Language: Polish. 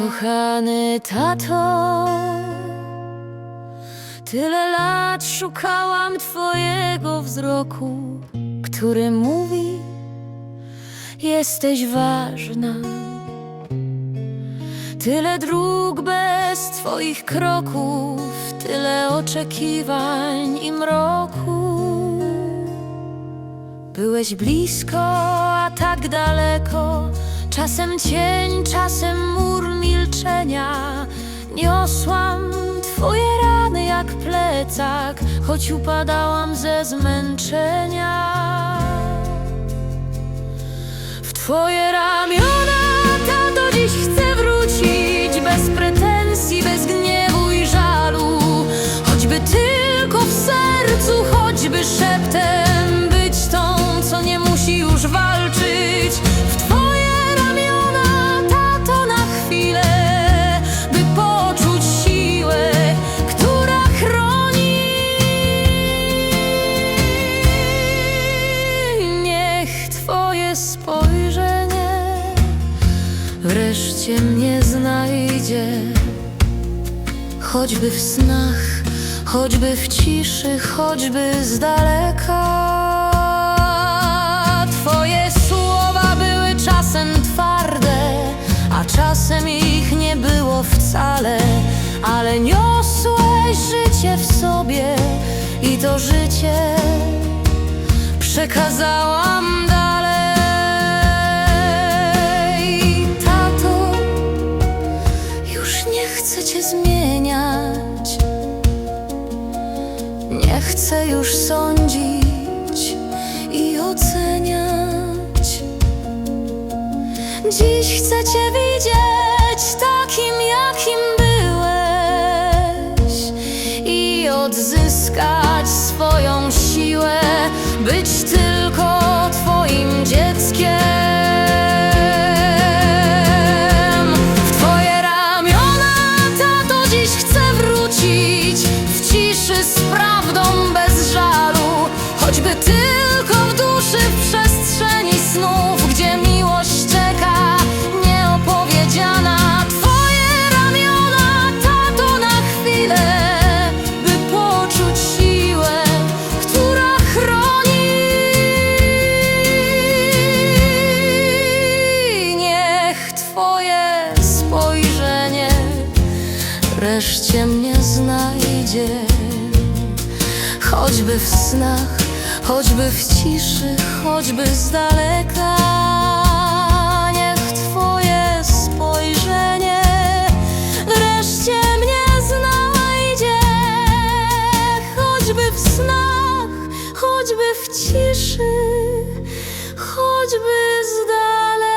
Kochany tato, tyle lat szukałam Twojego wzroku, który mówi: Jesteś ważna. Tyle dróg bez Twoich kroków, tyle oczekiwań i mroku. Byłeś blisko, a tak daleko. Czasem cień, czasem mur milczenia. Niosłam Twoje rany jak plecak, choć upadałam ze zmęczenia. W Twoje ramiona, Spojrzenie wreszcie mnie znajdzie. Choćby w snach, choćby w ciszy, choćby z daleka. Twoje słowa były czasem twarde, a czasem ich nie było wcale, ale niosłeś życie w sobie i to życie przekazałam cię zmieniać. Nie chcę już sądzić i oceniać. Dziś chcę cię widzieć takim, jakim byłeś i odzyskać swoją siłę, być tylko twoim dzieckiem. Wreszcie mnie znajdzie. Choćby w snach, choćby w ciszy, choćby z daleka. Niech Twoje spojrzenie wreszcie mnie znajdzie. Choćby w snach, choćby w ciszy, choćby z daleka.